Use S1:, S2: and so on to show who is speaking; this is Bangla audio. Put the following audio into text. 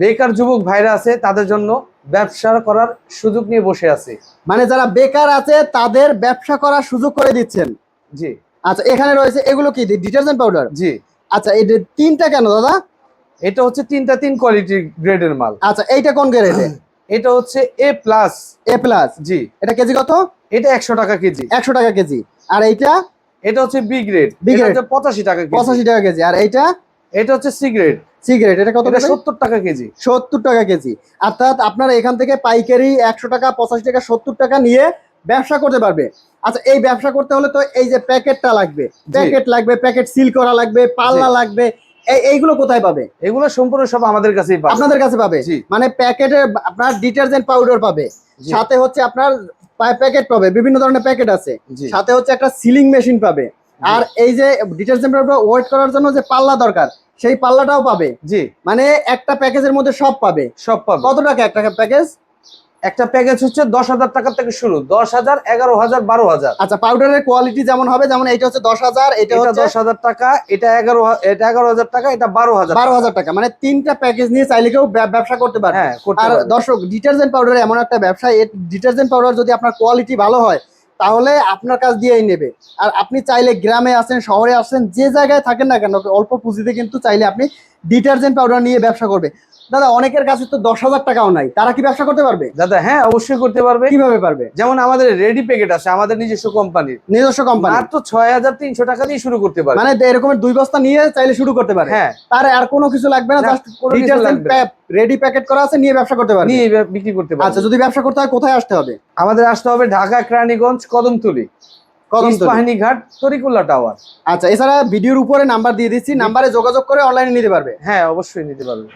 S1: বেকার যুবক ভাইরা আছে তাদের জন্য ব্যবসা করার সুযোগ নিয়ে বসে আছে।
S2: মানে যারা বেকার আছে তাদের ব্যবসা করার সুযোগ করে দিচ্ছেন।
S1: জি।
S2: আচ্ছা এখানে রয়েছে এগুলো কি? Detergent powder?
S1: জি।
S2: আচ্ছা এই তিনটা কেন দাদা?
S1: এটা হচ্ছে তিনটা তিন কোয়ালিটি গ্রেডের মাল।
S2: আচ্ছা এইটা কোন গ্রেডে?
S1: এটা হচ্ছে এ প্লাস
S2: এ প্লাস
S1: জি।
S2: এটা কেজি কত?
S1: এটা একশো টাকা কেজি।
S2: একশো টাকা কেজি। আর এইটা?
S1: এটা হচ্ছে বি গ্রেড এটা হচ্ছে পঁচাশি টাকা কেজি।
S2: পঁচাশি টাকা কেজি। আর এইটা?
S1: এটা হচ্ছে সি গ্রেড
S2: সি গ্রেড এটা কত
S1: সত্তর টাকা কেজি।
S2: সত্তর টাকা কেজি। অর্থাৎ আপনারা এখান থেকে পাইকারি একশো টাকা পঁচাশি টাকা সত্তর টাকা নিয়ে ব্যবসা করতে পারবে। আচ্ছা এই ব্যবসা করতে হলে তো এই যে প্যাকেটটা লাগবে প্যাকেট লাগবে প্যাকেট সিল করা লাগবে পাল্লা লাগবে এইগুলো কোথায় পাবে?
S1: এগুলো সম্পূর্ণ সব আমাদের কাছেই পাবে।
S2: আপনাদের কাছে পাবে? মানে প্যাকেটে আপনার ডিটারজেন্ট পাউডার পাবে। সাথে হচ্ছে আপনার প্যাকেট পাবে বিভিন্ন ধরনের প্যাকেট আছে। সাথে হচ্ছে একটা সিলিং মেশিন পাবে। আর এই যে ডিটারজেন্ট ওয়েট করার জন্য যে পাল্লা দরকার সেই পাল্লাটাও পাবে।
S1: জি।
S2: মানে একটা প্যাকেজের মধ্যে সব পাবে।
S1: সব পাবে।
S2: কত টাকা একটা প্যাকেজ?
S1: একটা প্যাকেজ হচ্ছে দশ হাজার টাকা থেকে শুরু। দশ হাজার এগারো হাজার বারো হাজার।
S2: আচ্ছা পাউডারের কোয়ালিটি যেমন হবে যেমন এটা হচ্ছে দশ হাজার এটা হচ্ছে
S1: দশ হাজার টাকা এটা এগারো এটা এগারো হাজার টাকা এটা বারো হাজার
S2: বারো হাজার টাকা। মানে তিনটা প্যাকেজ নিয়ে চাইলে কেউ ব্যব- ব্যবসা করতে পারে
S1: হ্যাঁ
S2: আর দর্শক ডিটারজেন্ট পাউডার এমন একটা ব্যবসা ডিটারজেন্ট পাউডার যদি আপনার কোয়ালিটি ভালো হয় তাহলে আপনার কাছ দিয়েই নেবে। আর আপনি চাইলে গ্রামে আসেন, শহরে আসেন, যে জায়গায় থাকেন না কেন, অল্প পুঁজিতে কিন্তু চাইলে আপনি ডিটারজেন্ট পাউডার নিয়ে ব্যবসা করবে। দাদা অনেকের কাছে তো দশ হাজার টাকাও নাই। তারা কি ব্যবসা করতে পারবে?
S1: দাদা হ্যাঁ অবশ্যই করতে পারবে।
S2: কীভাবে পারবে?
S1: যেমন আমাদের রেডি প্যাকেট আছে আমাদের নিজস্ব কোম্পানির
S2: নিজস্ব কোম্পানি
S1: মাত্র ছয় হাজার তিনশো টাকা দিয়ে শুরু করতে পারবে।
S2: মানে এরকমের দুই বস্তা নিয়ে চাইলে শুরু করতে পারে
S1: হ্যাঁ।
S2: তার আর কোনো কিছু লাগবে না জাস্ট। রেডি প্যাকেট করা আছে নিয়ে ব্যবসা করতে পারবে।
S1: নিয়ে বিক্রি করতে পারবে।
S2: আচ্ছা যদি ব্যবসা করতে হয় কোথায় আসতে হবে?
S1: আমাদের আসতে হবে ঢাকা কেরানীগঞ্জ কদমতলি।
S2: কদমতলী।
S1: ইস্পাহানি ঘাট তরিকুল্লা টাওয়ার
S2: আচ্ছা এছাড়া ভিডিওর উপরে নাম্বার দিয়ে দিচ্ছি। নাম্বারে যোগাযোগ করে অনলাইনে নিতে পারবে।
S1: হ্যাঁ অবশ্যই নিতে পারবে।